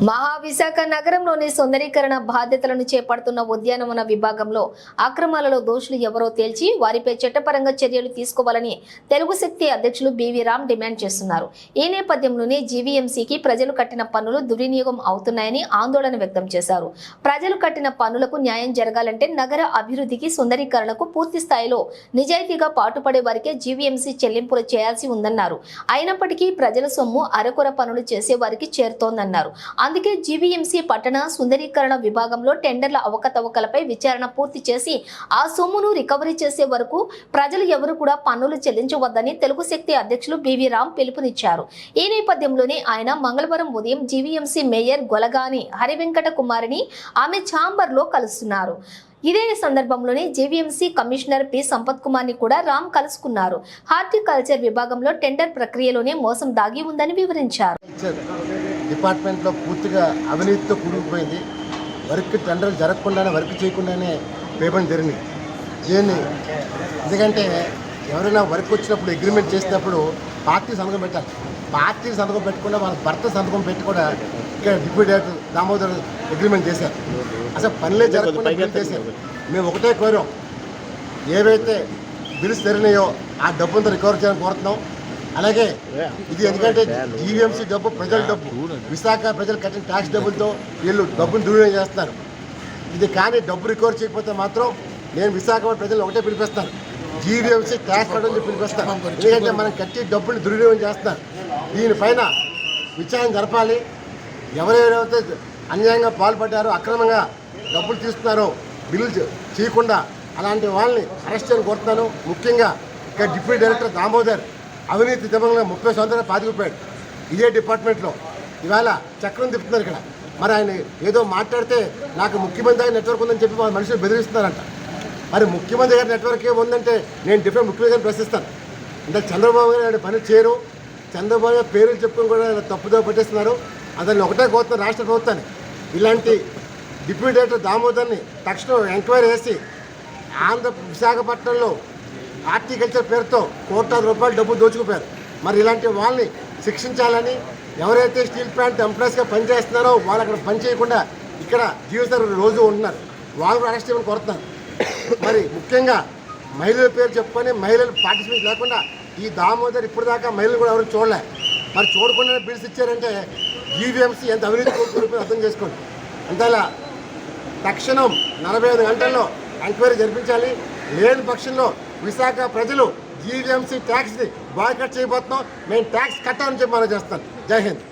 Maha Visakha నగరంలోని సుందరీకరణ బాధ్యతలను చేపడుతున్న ఉద్యానవన విభాగంలో అక్రమాలలో దోషులు ఎవరో తేల్చి వారిపై చట్టపరంగా చర్యలు తీసుకోవాలని తెలుగు శక్తి అధ్యక్షులు బివి రామ్ డిమాండ్ చేస్తున్నారు. ఈ నేపథ్యంలోనే జీవీఎంసీకి ప్రజలు కట్టిన పన్నులు దుర్వినియోగం అవుతున్నాయని ఆందోళన వ్యక్తం చేశారు. ప్రజలు కట్టిన పన్నులకు న్యాయం జరగాలంటే నగర అభివృద్ధికి సుందరీకరణకు పూర్తి స్థాయిలో నిజాయితీగా పాటుపడే వారికే జీవీఎంసీ చెల్లింపులు చేయాల్సి ఉందన్నారు. అయినప్పటికీ ప్రజల సొమ్ము అరకొర పనులు చేసే వారికి చేరుతోందన్నారు. అందుకే జీవీఎంసీ పట్టణ సుందరీకరణ విభాగంలో టెండర్ల అవకతవకలపై విచారణ పూర్తి చేసి ఆ సొమ్మును రికవరీ చేసే వరకు ప్రజలు ఎవరు కూడా పన్నులు చెల్లించవద్దని తెలుగు శక్తి అధ్యక్షులు బివి రామ్ పిలుపునిచ్చారు. ఈ నేపథ్యంలోనే ఆయన మంగళవారం ఉదయం జీవీఎంసీ మేయర్ గొలగాని హరివెంకట కుమారిని ఆమె ఛాంబర్లో కలుస్తున్నారు. ఇదే సందర్భంలోనే జేవీఎంసీ కమిషనర్ పి. సంపత్ కుమార్ని కూడా రామ్ కలుసుకున్నారు. హార్టికల్చర్ విభాగంలో టెండర్ ప్రక్రియలోనే మోసం దాగి ఉందని వివరించారు. డిపార్ట్మెంట్లో పూర్తిగా అవినీతితో కూడుకుపోయింది. వర్క్ టెండర్లు జరగకుండానే వర్క్ చేయకుండానే పేమెంట్ జరిగినాయి దీన్ని ఎందుకంటే ఎవరైనా వర్క్ వచ్చినప్పుడు అగ్రిమెంట్ చేసినప్పుడు పార్టీ సంతకం పెట్టాలి. పార్టీ సంతకం పెట్టకుండా వాళ్ళ భర్త సంతకం పెట్టి కూడా ఇక్కడ డిప్యూటీ డైరెక్టర్ దామోదర్ అగ్రిమెంట్ చేశారు. అసలు పనులే జరగకుండా బిల్ చేశారు. మేము ఒకటే కోరాం. ఏవైతే బిల్స్ జరిగినాయో ఆ డబ్బుంతా రికవర్ చేయాలని కోరుతున్నాం. అలాగే ఇది ఎందుకంటే జీవీఎంసీ డబ్బు ప్రజల డబ్బు. విశాఖ ప్రజలు కట్టిన ట్యాక్స్ డబ్బులతో వీళ్ళు డబ్బును దుర్వినియోగం చేస్తున్నారు. ఇది కానీ డబ్బు రికవర్ చేయకపోతే మాత్రం నేను విశాఖ ప్రజలు ఒకటే పిలిపిస్తాను. జీవీఎంసీ ట్యాక్స్ చెప్పి పిలిపిస్తాను. ఎందుకంటే మనం కట్టి డబ్బులు దుర్వినియోగం చేస్తున్నారు. దీనిపైన విచారణ జరపాలి. ఎవరెవరైతే అన్యాయంగా పాల్పడ్డారో అక్రమంగా డబ్బులు తీస్తున్నారో బిల్లు చేయకుండా అలాంటి వాళ్ళని అరెస్ట్ చేయని కోరుతున్నాను. ముఖ్యంగా ఇక్కడ డిప్యూటీ డైరెక్టర్ దామోదర్ అవినీతి దివంగా ముప్పై సంవత్సరాలు పాతికిపోయాడు. ఇదే డిపార్ట్మెంట్లో. ఇవాళ చక్రం తిప్పుతున్నారు ఇక్కడ. మరి ఆయన ఏదో మాట్లాడితే నాకు ముఖ్యమంత్రి గారి నెట్వర్క్ ఉందని చెప్పి మా మనుషులు బెదిరిస్తున్నారంట. మరి ముఖ్యమంత్రి గారి నెట్వర్క్ ఏముందంటే నేను డిఫరెంట్ ముఖ్యమంత్రి గారిని ప్రశ్నిస్తాను. అంటే చంద్రబాబు గారు ఆయన పని చేయరు. చంద్రబాబు గారు పేర్లు చెప్పుకుని కూడా తప్పుదో పట్టేస్తున్నారు. అతన్ని ఒకటే కోరుతున్నారు రాష్ట్ర ప్రభుత్వాన్ని. ఇలాంటి డిప్యూటీ డైరెక్టర్ దామోదర్ని తక్షణం ఎంక్వైరీ చేసి ఆంధ్ర విశాఖపట్నంలో హార్టికల్చర్ పేరుతో కోట్లాది రూపాయలు డబ్బు దోచుకుపోయారు. మరి ఇలాంటి వాళ్ళని శిక్షించాలని ఎవరైతే స్టీల్ ప్లాంట్ ఎంప్లాయీస్గా పనిచేస్తున్నారో వాళ్ళు అక్కడ పని చేయకుండా ఇక్కడ జీవిస్తారు రోజు ఉంటున్నారు. వాళ్ళు అరెస్ట్ చేయమని కోరుతున్నారు. మరి ముఖ్యంగా మహిళల పేరు చెప్పుకొని మహిళలు పార్టిసిపేట్ లేకుండా ఈ దామోదర్ ఇప్పుడు దాకా మహిళలు కూడా ఎవరు చూడలే. మరి చూడకుండా బిల్స్ ఇచ్చారంటే ఈవీఎంసీ ఎంత అవినీతి కోరుకుని అర్థం చేసుకోండి. అంతేలా తక్షణం నలభై ఐదు గంటల్లో ఎంక్వైరీ జరిపించాలి. లేని పక్షంలో విశాఖ ప్రజలు జీవీఎంసీ ట్యాక్స్ని బాయ్కట్ చేయబోతున్నాం. మేము ట్యాక్స్ కట్టాలని చెప్పి మనం చేస్తాం జై హింద్.